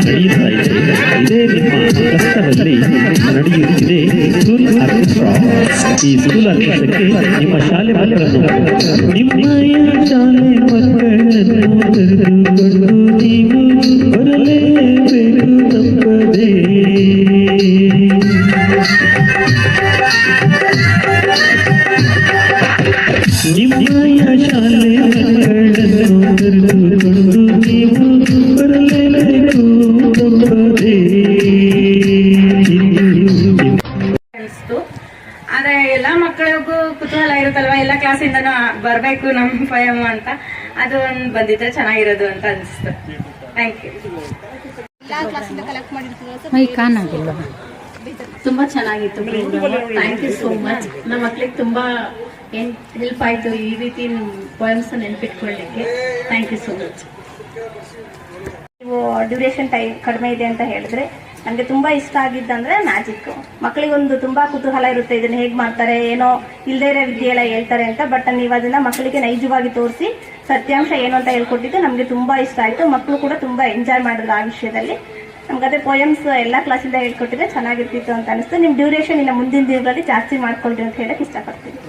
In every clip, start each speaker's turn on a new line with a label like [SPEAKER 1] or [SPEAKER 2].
[SPEAKER 1] ಕಷ್ಟದಲ್ಲಿ ನಡೆಯುತ್ತಾ ಇದೆ ಇದೇ ನಿಮ್ಮ ಕಷ್ಟದಲ್ಲಿ ನಡೆಯುತ್ತಿದೆ ಸ್ಕೂಲ್ ಆರ್ಕೆಸ್ಟ್ರಾ ಈ ಸ್ಕೂಲ್ ಆರ್ಕೆಸ್ಟ್ರಾಕ್ಕೆ ನಿಮ್ಮ ಶಾಲೆ ಮಕ್ಕಳನ್ನು ನಿಮ್ಮಯ ಶಾಲೆ ಮಕ್ಕಳನ್ನು ಕರೆದುಕೊಂಡು ನೀವು ಬರಲೇಬೇಕು
[SPEAKER 2] ಆದ್ರೆ ಎಲ್ಲ ಮಕ್ಕಳಿಗೂ ಕುತೂಹಲ ಇರುತ್ತಲ್ವಾ? ಎಲ್ಲ ಕ್ಲಾಸಿಂದನೂ ಬರ್ಬೇಕು ನಮ್ಮ ಪಯಮ ಅಂತ. ಅದು ಒಂದು ಬಂದಿದ್ರೆ ಚೆನ್ನಾಗಿರೋದು ಅಂತ ಅನಿಸ್ತು. ಥ್ಯಾಂಕ್ ಯು
[SPEAKER 3] ತುಂಬಾ ಚೆನ್ನಾಗಿತ್ತು ಥ್ಯಾಂಕ್ ಯು ಸೋ ಮಚ್ ನಮ್ಮ ಮಕ್ಳಿಗೆ ತುಂಬಾ ಏನ್ ಹೆಲ್ಪ್ ಆಯ್ತು ಈ ರೀತಿ ಪೊಯಮ್ಸ್ ನೆನ್ಪಿಟ್ಕೊಳ್ಳಿಕ್ಕೆ. ಥ್ಯಾಂಕ್ ಯು ಸೋ ಮಚ್
[SPEAKER 4] ನೀವು ಡ್ಯೂರೇಷನ್ ಟೈಮ್ ಕಡಿಮೆ ಇದೆ ಅಂತ ಹೇಳಿದ್ರೆ ನನಗೆ ತುಂಬಾ ಇಷ್ಟ ಆಗಿದ್ದಂದ್ರೆ ಮ್ಯಾಜಿಕ್ ಮಕ್ಕಳಿಗೊಂದು ತುಂಬಾ ಕುತೂಹಲ ಇರುತ್ತೆ ಇದನ್ನ ಹೇಗ್ ಮಾಡ್ತಾರೆ, ಏನೋ ಇಲ್ದೇ ಇರೋ ವಿದ್ಯೆ ಎಲ್ಲ ಹೇಳ್ತಾರೆ ಅಂತ ಬಟ್ ನೀವು ಅದನ್ನ ಮಕ್ಕಳಿಗೆ ನೈಜವಾಗಿ ತೋರಿಸಿ ಸತ್ಯಾಂಶ ಏನು ಅಂತ ಹೇಳ್ಕೊಟ್ಟಿದ್ದು ನಮಗೆ ತುಂಬಾ ಇಷ್ಟ ಆಯ್ತು. ಮಕ್ಕಳು ಕೂಡ ತುಂಬಾ ಎಂಜಾಯ್ ಮಾಡಿದ್ರು ಆ ವಿಷಯದಲ್ಲಿ. ನಮ್ಗೆ ಅದೇ ಪೋಯಮ್ಸ್ ಎಲ್ಲ ಕ್ಲಾಸಿಂದ ಹೇಳ್ಕೊಟ್ಟಿದ್ರೆ ಚೆನ್ನಾಗಿರ್ತಿತ್ತು ಅಂತ ಅನಿಸ್ತು. ನಿಮ್ ಡ್ಯೂರೇಷನ್ ಇನ್ನ ಮುಂದಿನ ದಿನಗಳಲ್ಲಿ ಜಾಸ್ತಿ ಮಾಡ್ಕೊಳ್ರಿ ಅಂತ ಹೇಳಕ್ ಇಷ್ಟಪಡ್ತೀನಿ.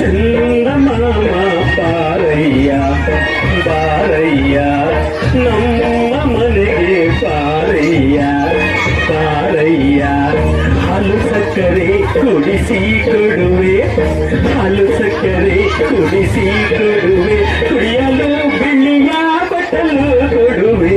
[SPEAKER 1] చందమామ. పారయ్యా. పారయ్యా. నమ్మ మనగే పారయ్యా. కుడిసి కొడువే పాలు సక్కరే కుడిసి కొడువే కుడియలు బిళ్ళియా బట్టలు కొడువే.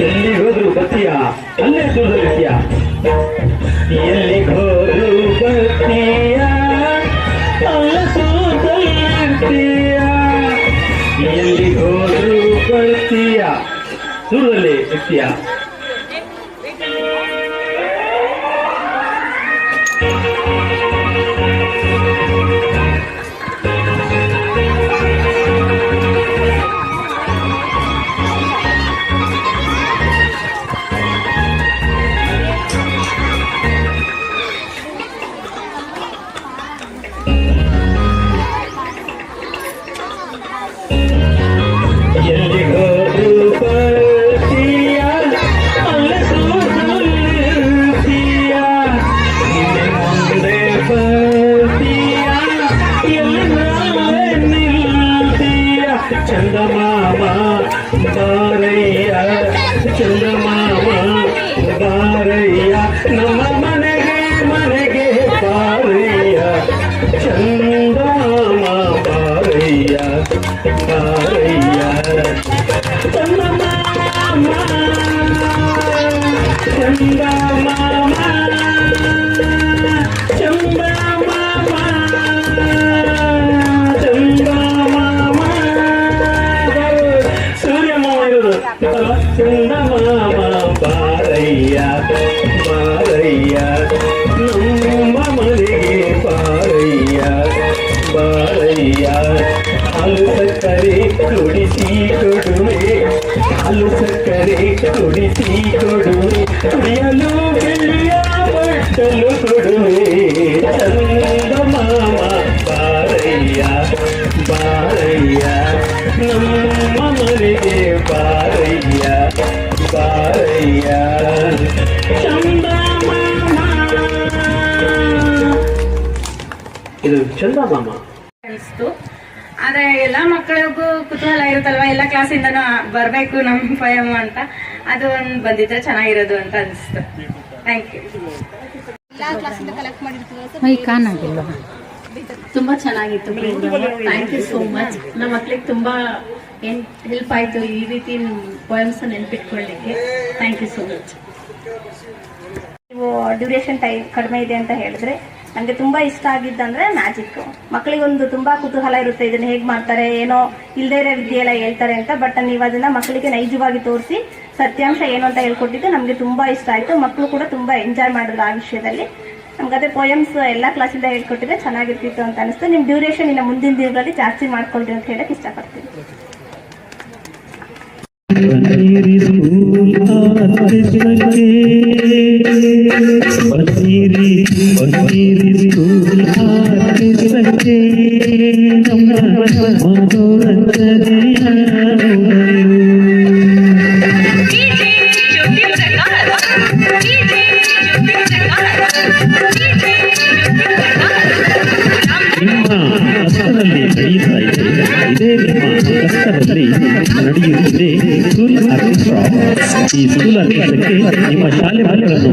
[SPEAKER 1] ಎಲ್ಲಿ ಹೋದ್ರು ಬರ್ತೀಯ ಅಲ್ಲೇ ದೂರದಲ್ಲಿರ್ತೀಯ ಎಲ್ಲಿ ಹೋದ್ರು ಬರ್ತೀಯ ಅಲ್ಲ ದೂರದಲ್ಲಿರ್ತೀಯ ಎಲ್ಲಿ ಹೋದ್ರು ಬರ್ತೀಯ ದೂರದಲ್ಲಿ ಇರ್ತೀಯ ನಮ್ಮ ಮನೆಗೆ ಮನೆಗೆ ಬಾರಯ್ಯ ಚಂದಮಾಮ ಬಾರಯ್ಯ ಬಾರಯ್ಯ ಚಂದಮಾಮ ಚಂದಮಾಮ ಚಂದಮಾಮ ಚಂದಮಾಮ ಸೂರ್ಯಮಾಮ ಇರೋದು ಚಂದಮಾಮ ಬಾರಯ್ಯ ಬಾರಯ್ಯ ನಮ್ಮ ಮನೆಗೆ ಬಾರಯ್ಯ ಬಾರಯ್ಯ ಹಾಲು ಸಕ್ಕರೆ ಕುಡಿಸಿ ಕೊಡುವೆ ಹಾಲು ಸಕ್ಕರೆ ಕುಡಿಸಿ ಕೊಡುವೆ ಕುಡಿಯಲು ಇದು ಚಂದಮಾಮ
[SPEAKER 2] ಅನಿಸ್ತು. ಆದ್ರೆ ಎಲ್ಲಾ ಮಕ್ಕಳಿಗೂ ಕುತೂಹಲ ಇರುತ್ತಲ್ವಾ? ಎಲ್ಲ ಇಂದ ಬರ್ಬೇಕು ನಮ್ಮ ಪಯಮ್ ಅಂತ. ಅದು ಒಂದು ಬಂದಿದ್ರೆ ಚೆನ್ನಾಗಿರೋದು ಅಂತ ಅನಿಸ್ತು. ಥ್ಯಾಂಕ್ ಯು
[SPEAKER 3] ತುಂಬಾ ಚೆನ್ನಾಗಿತ್ತು. ಥ್ಯಾಂಕ್ ಯು ಸೋ ಮಚ್ ನಮ್ಮ ಮಕ್ಳಿಗೆ ತುಂಬಾ ಏನ್ ಹೆಲ್ಪ್ ಆಯ್ತು ಈ ರೀತಿ poems ನೆನ್ಪಿಟ್ಕೊಳ್ಳಿಕ್ಕೆ thank you so
[SPEAKER 4] much duration time ಕಡಿಮೆ ಇದೆ ಅಂತ ಹೇಳಿದ್ರೆ ನನಗೆ ತುಂಬಾ ಇಷ್ಟ ಆಗಿದ್ದಂದ್ರೆ ಮ್ಯಾಜಿಕ್ ಮಕ್ಕಳಿಗೊಂದು ತುಂಬಾ ಕುತೂಹಲ ಇರುತ್ತೆ ಇದನ್ನ ಹೇಗ್ ಮಾಡ್ತಾರೆ, ಏನೋ ಇಲ್ಲದೇ ಇರೋ ವಿದ್ಯೆ ಎಲ್ಲ ಹೇಳ್ತಾರೆ ಅಂತ ಬಟ್ ನೀವು ಅದನ್ನ ಮಕ್ಕಳಿಗೆ ನೈಜವಾಗಿ ತೋರಿಸಿ ಸತ್ಯಾಂಶ ಏನು ಅಂತ ಹೇಳ್ಕೊಟ್ಟಿದ್ದು ನಮಗೆ ತುಂಬಾ ಇಷ್ಟ ಆಯ್ತು. ಮಕ್ಕಳು ಕೂಡ ತುಂಬಾ ಎಂಜಾಯ್ ಮಾಡಿದ್ರು ಆ ವಿಷಯದಲ್ಲಿ. ನಮ್ಗೆ ಅದೇ ಪೋಯಮ್ಸ್ ಎಲ್ಲ ಕ್ಲಾಸಿಂದ ಹೇಳ್ಕೊಟ್ಟಿದ್ರೆ ಚೆನ್ನಾಗಿರ್ತಿತ್ತು ಅಂತ ಅನಿಸ್ತು. ನಿಮ್ ಡ್ಯೂರೇಷನ್ ಇನ್ನ ಮುಂದಿನ ದಿನಗಳಲ್ಲಿ ಜಾಸ್ತಿ ಮಾಡ್ಕೊಳ್ರಿ ಅಂತ ಹೇಳಕ್ ಇಷ್ಟಪಡ್ತೀನಿ.
[SPEAKER 5] ഒന്നിരി ഒന്നിരി സൂര്യേ ಇದೇ ನಿಮ್ಮ ಕಷ್ಟದಲ್ಲಿ ನಡೆಯುತ್ತಿದೆ ಸ್ಕೂಲ್ ಆರ್ಕೆಸ್ಟ್ರಾ ಈ ಸ್ಕೂಲ್ ಆರ್ಕೆಸ್ಟ್ರಾಕ್ಕೆ ನಿಮ್ಮ ಶಾಲೆ ಮಕ್ಕಳನ್ನು